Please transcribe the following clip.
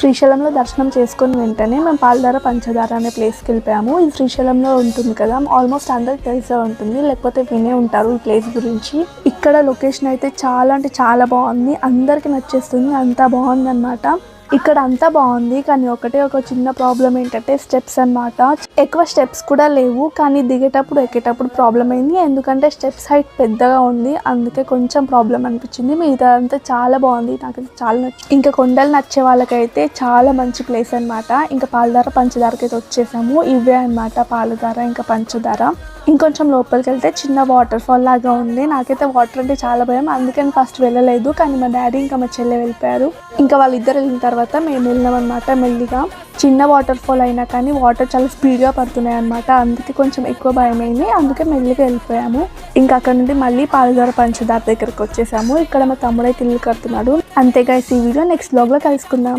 శ్రీశైలంలో దర్శనం చేసుకుని వెంటనే మేము పాలధార పంచదార అనే ప్లేస్కి వెళ్ళిపోయాము. ఇది శ్రీశైలంలో ఉంటుంది కదా ఆల్మోస్ట్ అందరికి తెలిసే ఉంటుంది. లేకపోతే వినే ఉంటారు ఈ ప్లేస్ గురించి. ఇక్కడ లొకేషన్ అయితే చాలా అంటే చాలా బాగుంది. అందరికీ నచ్చేస్తుంది అంతా బాగుంది అనమాట ఇక్కడ అంతా బాగుంది కానీ ఒకటే ఒక చిన్న ప్రాబ్లం ఏంటంటే స్టెప్స్ అన్నమాట. ఎక్కువ స్టెప్స్ కూడా లేవు కానీ దిగేటప్పుడు ఎక్కేటప్పుడు ప్రాబ్లం అయింది. ఎందుకంటే స్టెప్స్ హైట్ పెద్దగా ఉంది అందుకే కొంచెం ప్రాబ్లం అనిపించింది. మిగతా అంతా చాలా బాగుంది నాకు చాలా నచ్చింది ఇంకా కొండలు నచ్చే వాళ్ళకైతే చాలా మంచి ప్లేస్ అన్నమాట. ఇంకా పాలధార పంచదారకి అయితే వచ్చేసాము. ఇవే అన్నమాట పాలధార ఇంకా పంచదార. ఇంకొంచెం లోపలికి వెళ్తే చిన్న వాటర్ ఫాల్ లాగా ఉంది. నాకైతే వాటర్ అంటే చాలా భయం అందుకని ఫస్ట్ వెళ్ళలేదు. కానీ మా డాడీ ఇంకా మా చెల్లె వెళ్ళిపోయారు. ఇంకా వాళ్ళిద్దరు వెళ్ళిన తర్వాత మేము వెళ్ళినాం అనమాట మెల్లిగా. చిన్న వాటర్ ఫాల్ అయినా కానీ వాటర్ చాలా స్పీడ్గా పడుతున్నాయి అనమాట అందుకే కొంచెం ఎక్కువ భయం అయింది అందుకే మెల్లిగా వెళ్ళిపోయాము. ఇంకా అక్కడ నుండి మళ్ళీ పాలధార పంచదార దగ్గరకు వచ్చేసాము. ఇక్కడ మా తమ్ముడైతే ఇల్లు కడుతున్నాడు. అంతేగా ఈ వీడియో నెక్స్ట్ బ్లాగ్లో కలుసుకుందాం.